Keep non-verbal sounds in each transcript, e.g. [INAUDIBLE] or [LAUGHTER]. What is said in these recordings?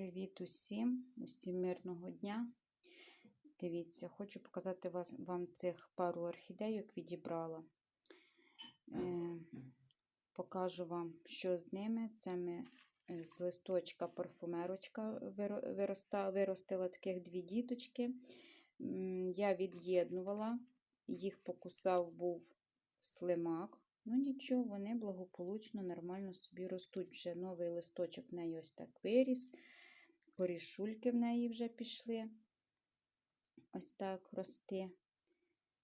Привіт усім, усім мирного дня. Дивіться, хочу показати вас, вам цих пару орхідейок відібрала. Е, покажу вам, що з ними. Це ми е, з листочка парфумерочка вироста, виростила таких дві діточки. Я від'єднувала, їх покусав був слимак. Ну нічого, вони благополучно, нормально собі ростуть. Вже новий листочок в неї ось так виріс. Корішульки в неї вже пішли. Ось так рости.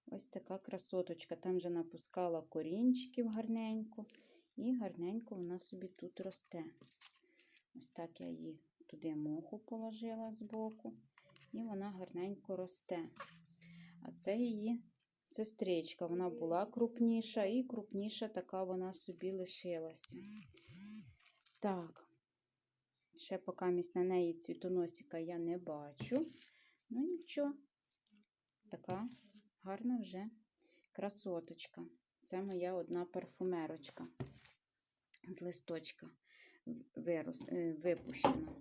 Ось така красоточка. Там вже напускала корінчиків гарненько. І гарненько вона собі тут росте. Ось так я її туди моху положила збоку. І вона гарненько росте. А це її сестричка. Вона була крупніша, і крупніша така вона собі лишилася. Так, ще поки місь на неї цвітоносика я не бачу. Ну нічого, така гарна вже красоточка. Це моя одна парфумерочка з листочка вирос, е, випущена.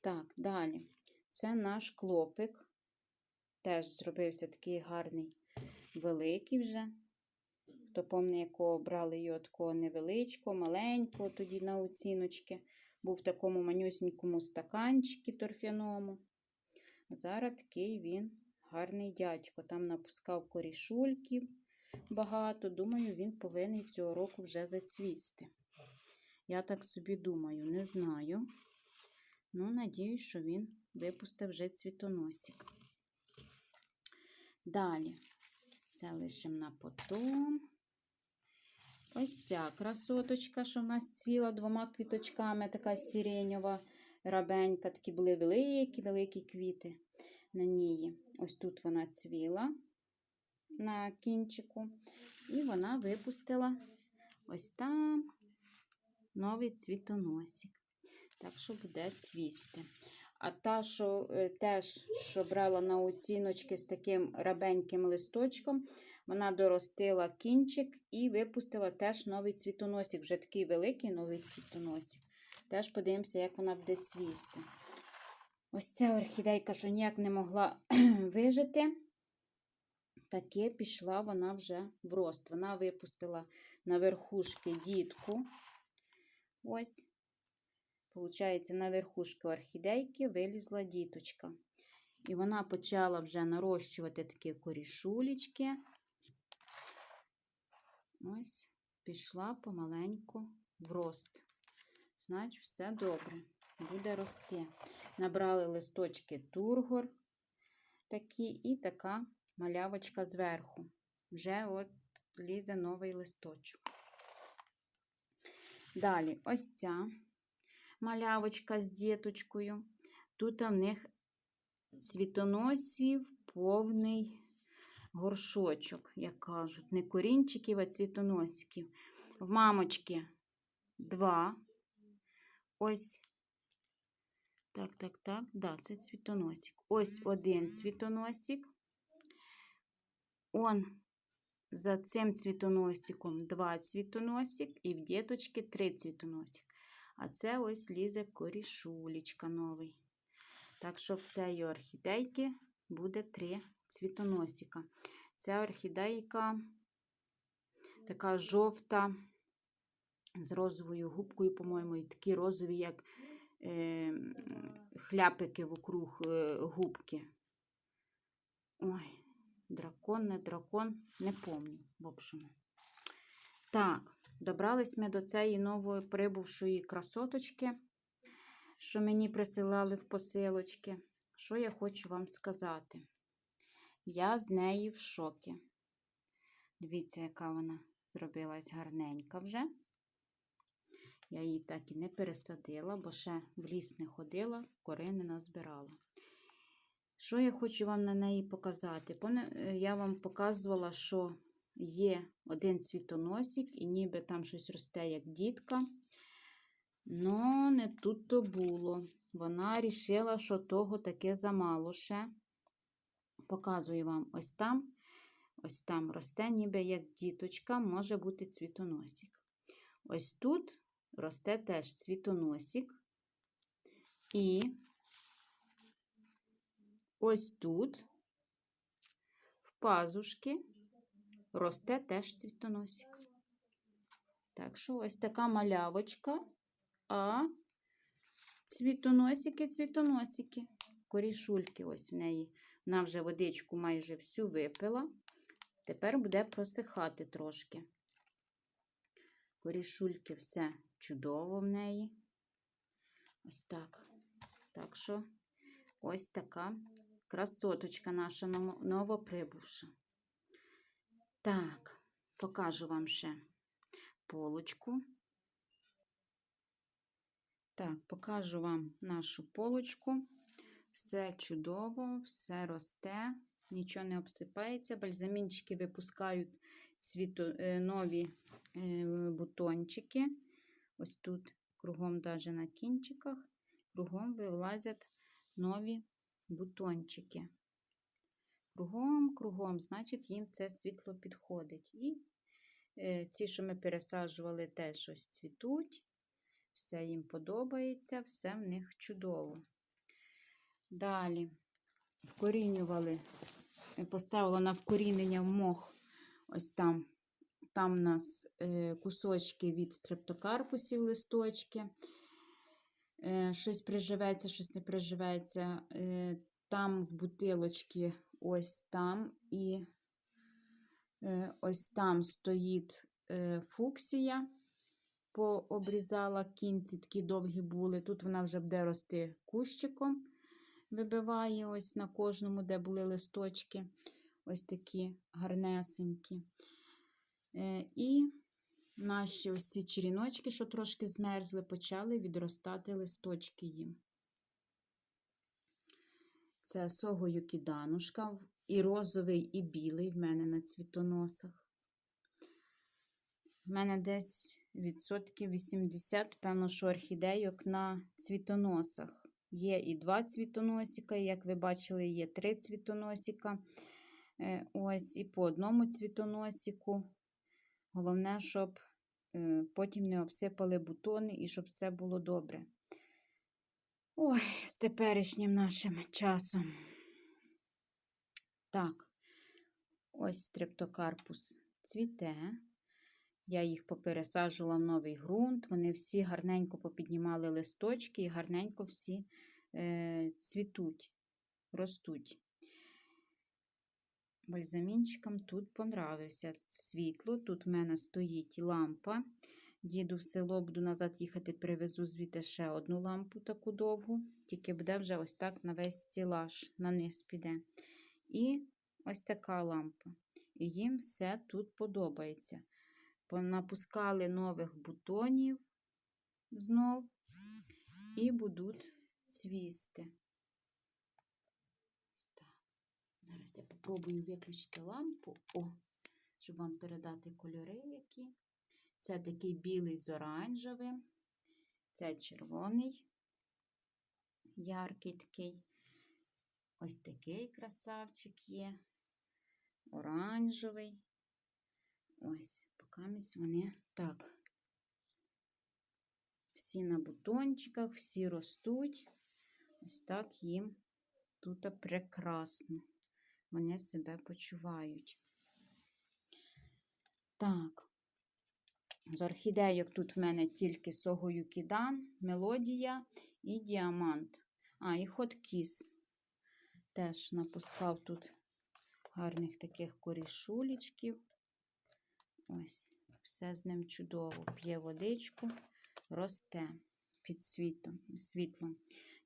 Так, далі. Це наш клопик. Теж зробився такий гарний, великий вже. Хто пам'ятає, якого брали його такого невеличкого, маленького тоді на оціночки. Був в такому манюсінькому стаканчику торфяному. Зараз такий він гарний дядько. Там напускав корішульків багато. Думаю, він повинен цього року вже зацвісти. Я так собі думаю, не знаю. Ну, надіюсь, що він випустив вже цвітоносик. Далі, це лишимо на потом. Ось ця красоточка, що в нас цвіла двома квіточками, така сиреньова, рабенька, такі були великі-великі квіти на ній. Ось тут вона цвіла на кінчику, і вона випустила ось там новий цвітоносик. Так що буде цвісти. А та, що е, теж що брала на оціночки з таким рабеньким листочком, вона доростила кінчик і випустила теж новий цвітоносик. Вже такий великий новий цвітоносик. Теж подивимося, як вона буде цвісти. Ось ця орхідейка, що ніяк не могла [CLEARS THROAT] вижити. Таке пішла вона вже в рост. Вона випустила на верхушки дітку. Ось. Получається, на верхушки орхідейки вилізла діточка. І вона почала вже нарощувати такі корішулечки. Ось, пішла помаленьку в рост. Значить, все добре, буде рости. Набрали листочки тургор такі, і така малявочка зверху. Вже от лізе новий листочок. Далі, ось ця малявочка з діточкою. Тут в них цвітоносів повний горшочок, як кажуть. Не корінчиків, а цвітоносиків. В мамочки два. Ось. Так, так, так, да, це цвітоносик. Ось один цвітоносик. Он за цим цвітоносиком два цвітоносик, і в діточки три цвітоносик. А це ось лізе корішулечка новий. Так що в цієї орхідейки буде три цвітоносика. Ця орхідейка така жовта, з розовою губкою, по-моєму, і такі розові, як е, хляпики вокруг е, губки. Ой, дракон, не дракон, не помню, в общем. Так, добрались ми до цієї нової прибувшої красоточки, що мені присилали в посилочки. Що я хочу вам сказати? Я з неї в шокі. Дивіться, яка вона зробилась гарненька вже. Я її так і не пересадила, бо ще в ліс не ходила, кори не назбирала. Що я хочу вам на неї показати? Я вам показувала, що є один цвітоносик, і ніби там щось росте, як дітка. Но не тут то було. Вона рішила, що того таке замало ще. Показую вам ось там. Ось там росте, ніби як діточка, може бути цвітоносик. Ось тут росте теж цвітоносик. І ось тут, в пазушки, росте теж цвітоносик. Так що ось така малявочка, а цвітоносики, цвітоносики, корішульки ось в неї. Вона вже водичку майже всю випила. Тепер буде просихати трошки. Корішульки все чудово в неї. Ось так. Так що ось така красоточка наша ново- новоприбувша. Так, покажу вам ще полочку. Так, покажу вам нашу полочку. Все чудово, все росте, нічого не обсипається. Бальзамінчики випускають цвіто, е, нові е, бутончики. Ось тут кругом, навіть на кінчиках, кругом вилазять нові бутончики. Кругом, кругом, значить, їм це світло підходить. І е, ці, що ми пересаджували, теж ось цвітуть. Все їм подобається, все в них чудово. Далі вкорінювали, е, поставила на вкорінення в мох. Ось там. Там у нас е, кусочки від стрептокарпусів, листочки. Е, щось приживеться, щось не приживеться. Там в бутилочці, ось там і ось там стоїть фуксія. Пообрізала кінці, такі довгі були. Тут вона вже буде рости кущиком. Вибиває ось на кожному, де були листочки. Ось такі гарнесенькі. Е, І наші ось ці черіночки, що трошки змерзли, почали відростати листочки їм. Це сого юкіданушка, і розовий, і білий в мене на цвітоносах. В мене десь відсотків 80, певно, що орхідейок на цвітоносах. Є і два цвітоносика, як ви бачили, є три цвітоносика. Е, Ось, і по одному цвітоносику. Головне, щоб е, потім не обсипали бутони і щоб все було добре. Ой, з теперішнім нашим часом. Так, ось стрептокарпус цвіте. Я їх попересаджувала в новий ґрунт. Вони всі гарненько попіднімали листочки і гарненько всі е, цвітуть, ростуть. Бальзамінчикам тут понравився світло. Тут в мене стоїть лампа. Їду в село, буду назад їхати, привезу звідти ще одну лампу таку довгу, тільки буде вже ось так на весь стілаж, на низ піде. І ось така лампа. І їм все тут подобається. Понапускали нових бутонів знов і будуть цвісти. Зараз я попробую виключити лампу, О, щоб вам передати кольори які. Це такий білий з оранжевим, це червоний, яркий такий. Ось такий красавчик є, оранжевий. Ось, покамість вони так. Всі на бутончиках, всі ростуть. Ось так їм тут прекрасно. Вони себе почувають. Так. З орхідейок тут в мене тільки Согоюкідан, Мелодія і Діамант. А, і Хоткіс. Теж напускав тут гарних таких корішулечків. Ось, все з ним чудово. П'є водичку, росте під світом, світлом.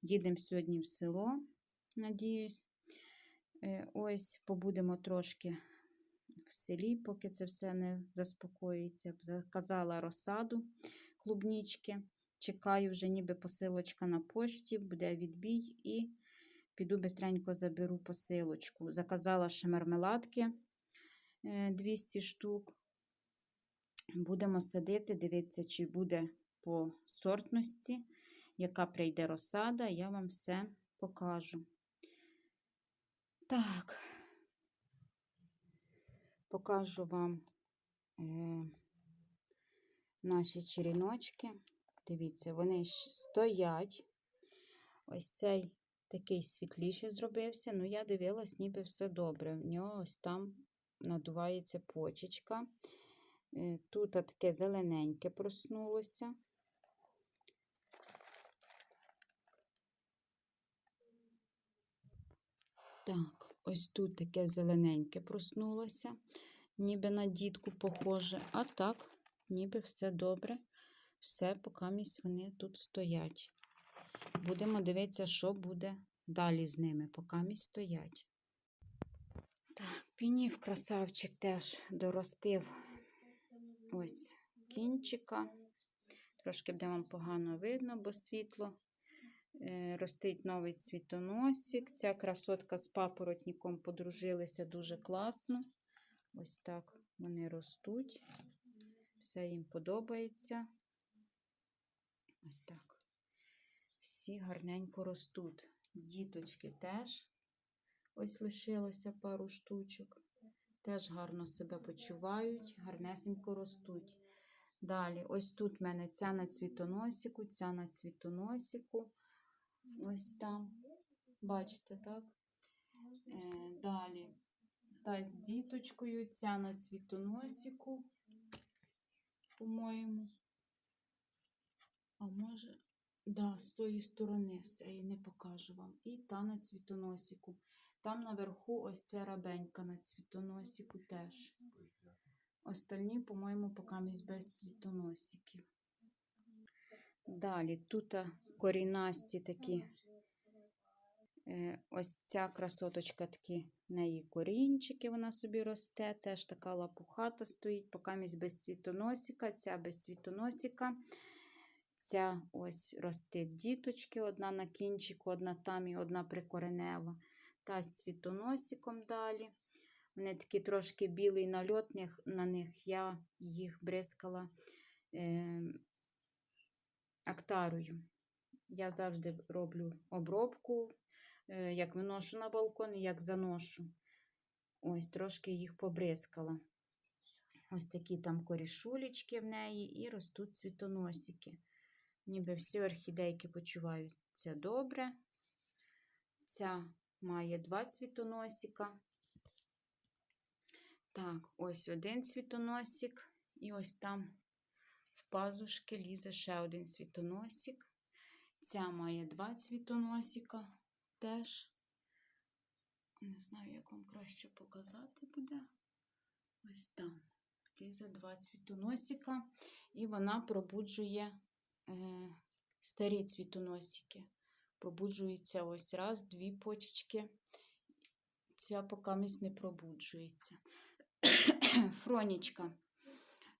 Їдемо сьогодні в село, надіюсь. Е, Ось побудемо трошки в селі, поки це все не заспокоїться. Заказала розсаду клубнічки. Чекаю вже ніби посилочка на пошті, буде відбій і піду бистренько заберу посилочку. Заказала ще мармеладки 200 штук. Будемо садити, дивитися, чи буде по сортності, яка прийде розсада, я вам все покажу. Так, покажу вам е, наші черіночки. Дивіться, вони стоять. Ось цей такий світліший зробився. Ну, я дивилась, ніби все добре. В нього ось там надувається почечка. Е, Тут таке зелененьке проснулося. Так, ось тут таке зелененьке проснулося, ніби на дітку похоже. А так, ніби все добре. Все, поки місць вони тут стоять. Будемо дивитися, що буде далі з ними, поки місць стоять. Так, пінів красавчик теж доростив ось кінчика. Трошки буде вам погано видно, бо світло. Е, Ростить новий цвітоносик. Ця красотка з папоротником подружилися дуже класно. Ось так вони ростуть. Все їм подобається. Ось так. Всі гарненько ростуть. Діточки теж. Ось лишилося пару штучок. Теж гарно себе почувають, гарнесенько ростуть. Далі, ось тут в мене ця на цвітоносику, ця на цвітоносику. Ось там. Бачите, так? Е, далі та з діточкою, ця на цвітоносику, по-моєму. А може, да, з тої сторони, з цієї не покажу вам. І та на цвітоносику. Там наверху ось ця рабенька на цвітоносику теж. Остальні, по-моєму, поки без цвітоносиків. Далі тут корінасті такі. Е, Ось ця красоточка такі в неї корінчики, вона собі росте. Теж така лапухата стоїть, поки без цвітоносика, ця без цвітоносика. Ця ось ростить діточки, одна на кінчику, одна там і одна прикоренева. Та з цвітоносиком далі. Вони такі трошки білий нальот на них. Я їх бризкала е, актарою. Я завжди роблю обробку, е, як виношу на балкон і як заношу. Ось трошки їх побризкала. Ось такі там корішулечки в неї і ростуть цвітоносики. Ніби всі орхідейки почуваються добре. Ця має два цвітоносика. Так, ось один цвітоносик, і ось там в пазушки лізе ще один цвітоносик. Ця має два цвітоносика теж. Не знаю, як вам краще показати буде. Ось там лізе два цвітоносика, і вона пробуджує е, старі цвітоносики. Пробуджується ось раз, дві почечки. Ця покамість не пробуджується. [COUGHS] Фронічка.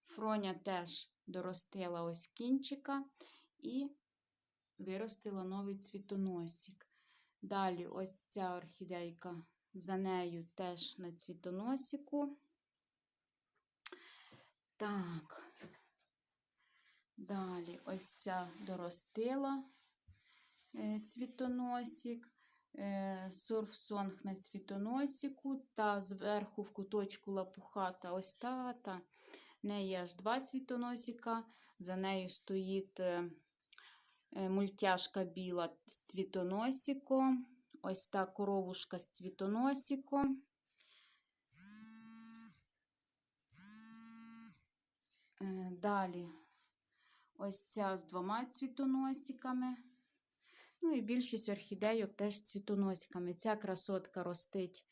Фроня теж доростила ось кінчика і виростила новий цвітоносик. Далі ось ця орхідейка за нею теж на цвітоносику. Так. Далі ось ця доростила е, цвітоносик, е, сурфсонг на цвітоносику, та зверху в куточку лапухата ось та. та. Неї аж два цвітоносика, за нею стоїть е, мультяшка біла з цвітоносиком, ось та коровушка з цвітоносиком. Е, Далі ось ця з двома цвітоносиками. Ну і більшість орхідейок теж з цвітоносиками. Ця красотка ростить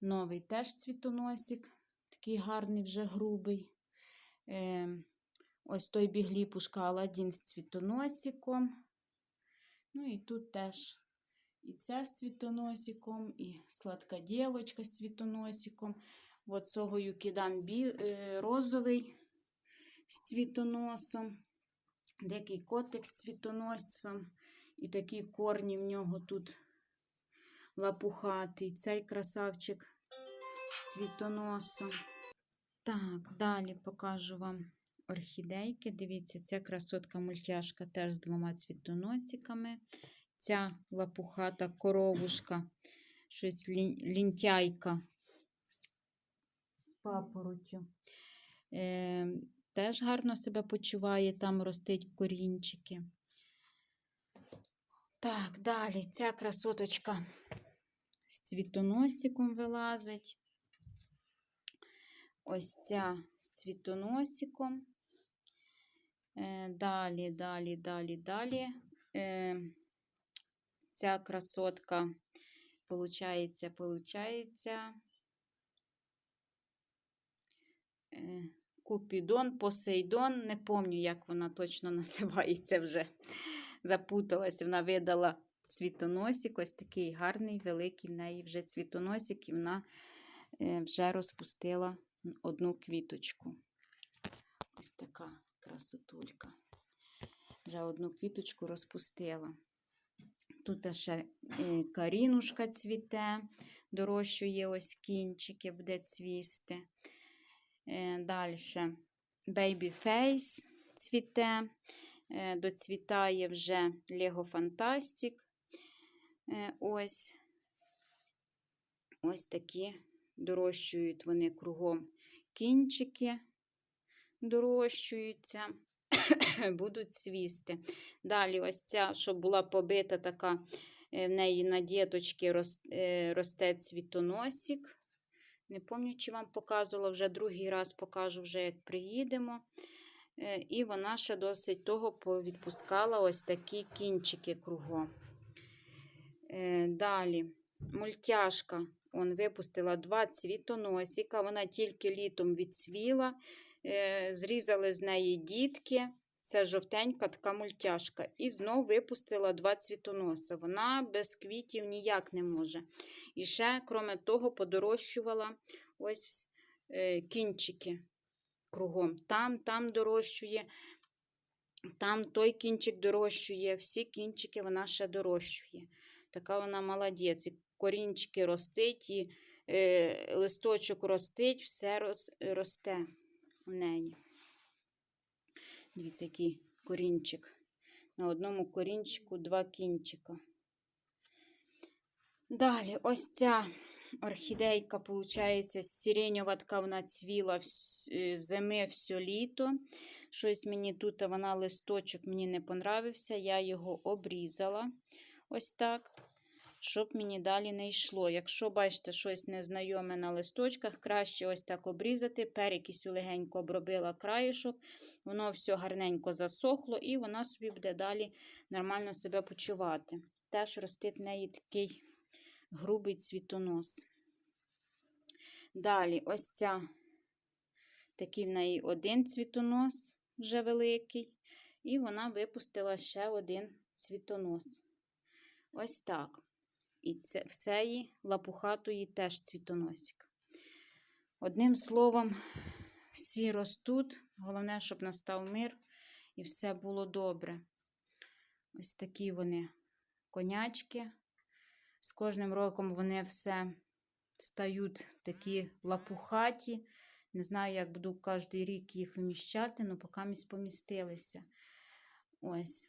новий теж цвітоносик, такий гарний, вже грубий. Е, ось той бігліпушка Аладдін з цвітоносиком. Ну і тут теж і ця з цвітоносиком, і сладка дівочка з цвітоносиком. От цього юкідан бі, е, розовий з цвітоносом. Дикий котик з цвітоносцем. І такі корні в нього тут лапухатий. Цей красавчик з цвітоносом. Так, далі покажу вам орхідейки. Дивіться, ця красотка мультяшка теж з двома цвітоносиками. Ця лапухата коровушка, щось лінтяйка з, з папоротю. Е, теж гарно себе почуває, там ростить корінчики. Так, далі ця красоточка з цвітоносиком вилазить. Ось ця з цвітоносиком. Е, Далі, далі, далі, далі. Е, Ця красотка, получається, получається. е, Купідон, Посейдон, не пам'ятаю, як вона точно [LAUGHS] називається вже. Запуталась, вона видала цвітоносик, ось такий гарний, великий в неї вже цвітоносик, і вона е, вже розпустила одну квіточку. Ось така красотулька. Вже одну квіточку розпустила. Тут ще е, карінушка цвіте, дорощує ось кінчики, буде цвісти. Далі Baby Face цвіте, Е, доцвітає вже Lego Fantastic. Е, Ось ось такі дорощують вони кругом кінчики, дорощуються, [COUGHS] будуть цвісти. Далі, ось ця, що була побита, така е, в неї на діточки росте цвітоносик. Не пам'ятаю, чи вам показувала, вже другий раз покажу, вже як приїдемо. Е, І вона ще досить того відпускала ось такі кінчики кругом. Е, Далі мультяшка он випустила два цвітоносика, вона тільки літом відцвіла, Е, зрізали з неї дітки. Це жовтенька така мультяшка. І знов випустила два цвітоноса. Вона без квітів ніяк не може. І ще, крім того, подорощувала ось кінчики кругом. Там, там дорощує, там той кінчик дорощує, всі кінчики вона ще дорощує. Така вона молодець. І корінчики ростить, і е, листочок ростить, все рос, росте в неї. Дивіться, який корінчик. На одному корінчику два кінчика. Далі, ось ця орхідейка, сиренєва така вона цвіла е, зими все літо. Щось мені тут вона листочок мені не понравився, я його обрізала. Ось так. Щоб мені далі не йшло. Якщо бачите, щось незнайоме на листочках, краще ось так обрізати. Перекисю легенько обробила краєшок, воно все гарненько засохло, і вона собі буде далі нормально себе почувати. Теж ростить в неї такий грубий цвітонос. Далі, ось ця такий в неї один цвітонос вже великий, і вона випустила ще один цвітонос. Ось так. І це, в цієї лапухатої теж цвітоносик. Одним словом, всі ростуть. Головне, щоб настав мир і все було добре. Ось такі вони конячки. З кожним роком вони все стають такі лапухаті. Не знаю, як буду кожен рік їх вміщати, але поки ми помістилися. Ось.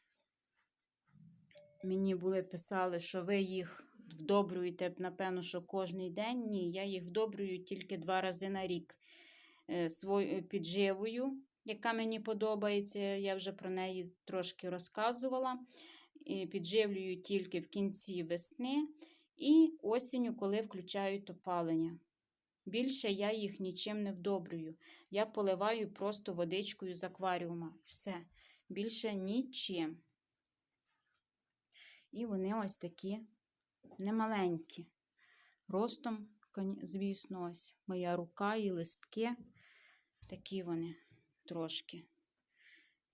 Мені були писали, що ви їх вдобрюєте, напевно, що кожен день. Ні, я їх вдобрюю тільки два рази на рік е, свою підживою, яка мені подобається. Я вже про неї трошки розказувала. Підживлюю тільки в кінці весни і осінню, коли включають опалення. Більше я їх нічим не вдобрюю. Я поливаю просто водичкою з акваріума. Все. Більше нічим. І вони ось такі немаленькі. Ростом, звісно, ось моя рука і листки. Такі вони трошки.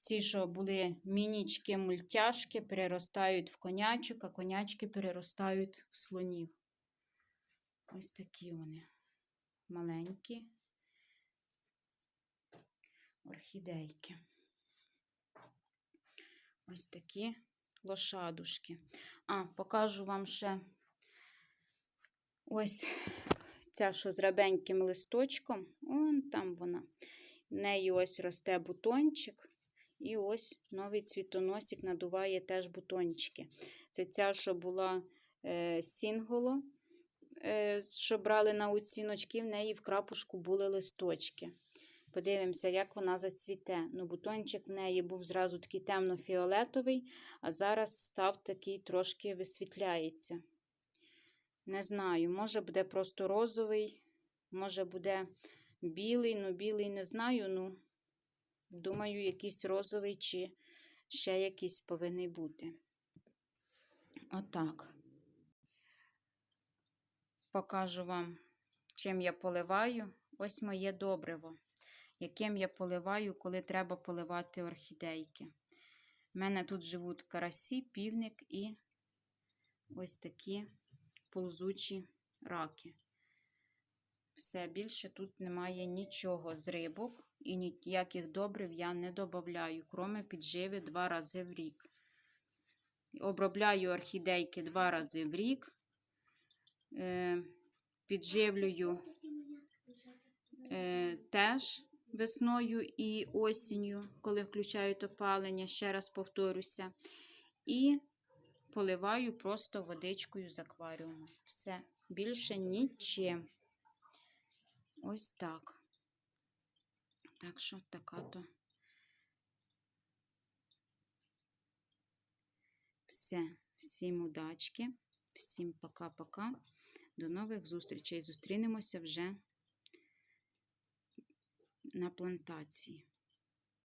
Ці, що були мінічки, мультяшки, переростають в конячок, а конячки переростають в слонів. Ось такі вони маленькі орхідейки. Ось такі лошадушки. А, покажу вам ще ось ця, що з рабеньким листочком. Вон там вона. В неї ось росте бутончик. І ось новий цвітоносик надуває теж бутончики. Це ця, що була е, сінголо, е, що брали на оціночки, в неї в крапушку були листочки. Подивимося, як вона зацвіте. Ну, бутончик в неї був зразу такий темно-фіолетовий, а зараз став такий трошки висвітляється. Не знаю, може буде просто розовий, може буде білий, ну білий не знаю. Ну, думаю, якийсь розовий чи ще якийсь повинен бути. Отак. Покажу вам, чим я поливаю. Ось моє добриво, яким я поливаю, коли треба поливати орхідейки. У мене тут живуть карасі, півник і ось такі ползучі раки. Все, більше тут немає нічого з рибок і ніяких добрив я не додаю, кроме підживи два рази в рік. Обробляю орхідейки два рази в рік. Е, підживлюю е, теж весною і осінню, коли включають опалення, ще раз повторюся. І поливаю просто водичкою з акваріуму. Все, більше нічим. Ось так. Так що така то. Все, всім удачки, всім пока-пока. До нових зустрічей. Зустрінемося вже на плантації.